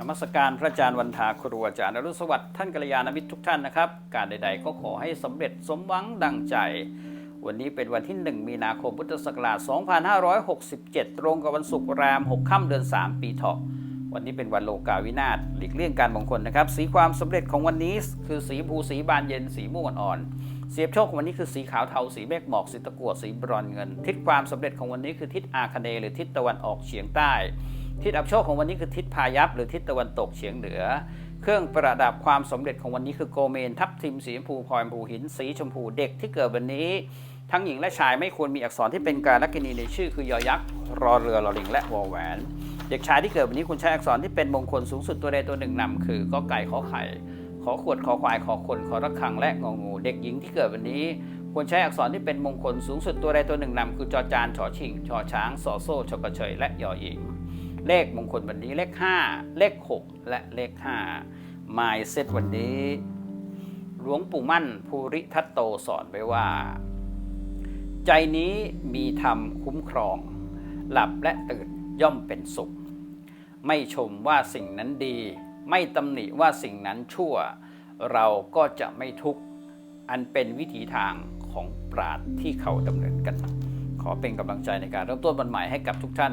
นมัสการพระอาจารย์วันทาครูอาจารย์อรุสวัสดิ์ท่านกัลยาณมิตรทุกท่านนะครับ การใดๆก็ขอให้สำเร็จสมหวังดังใจ วันนี้เป็นวันที่ 1 มีนาคมพุทธศักราช 2567 ตรงกับวันศุกร์แรม 6 ค่ำเดือน 3 ปีเถาะวันนี้เป็นวันโลกาวินาศหลีกเลี่ยงการมงคลนะครับ สีความสำเร็จของวันนี้คือสีภูสีบานเย็นสีม่วงอ่อนเสียบโชคของวันนี้คือสีขาวเทาสีเมฆหมอกสีตะกั่วสีบรอนเงิน ทิศความสำเร็จของวันนี้คือทิศอาคเนย์หรือทิศตะวันออกเฉียงใต้ ทิศอับโชคของวันนี้คือทิศพายัพหรือทิศตะวันตกเฉียงเหนือ เครื่องประดับความสำเร็จของวันนี้คือโกเมน ทับทิมสีชมพูพลอยชมพูหิน สีชมพูเด็กที่เกิดวันนี้ ทั้งหญิงและชายไม่ควรมีอักษรที่เป็นการลักกินีในชื่อ คือยอยักษ์รอเรือลอลิงและวอแหวน เด็กชายที่เกิดวันนี้คุณใช้อักษรที่เป็นมงคลสูงสุดตัวใดตัวหนึ่งนำคือก็ไก่ขอไข่ขอขวดขอควายขอคนขอระฆังและงองู เด็กหญิงที่เกิดวันนี้ควรใช้อักษรที่เป็นมงคลสูงสุดตัวใดตัวหนึ่งนำคือจอจานชอชิงชอช้างสอโซ่ชกเชยและยอหญิง เลขมงคลวันนี้เลข 5 เลข 6 และเลข5มายเซตวันนี้ หลวงปู่มั่นภูริทัตโตสอนไว้ว่า ใจนี้มีธรรมคุ้มครอง หลับและตื่นย่อมเป็นสุข ไม่ชมว่าสิ่งนั้นดี ไม่ตำหนิว่าสิ่งนั้นชั่ว เราก็จะไม่ทุกข์อันเป็นวิถีทางของปราดที่เขาดำเนินกัน ขอเป็นกำลังใจในการเริ่มต้นวันใหม่ให้กับทุกท่าน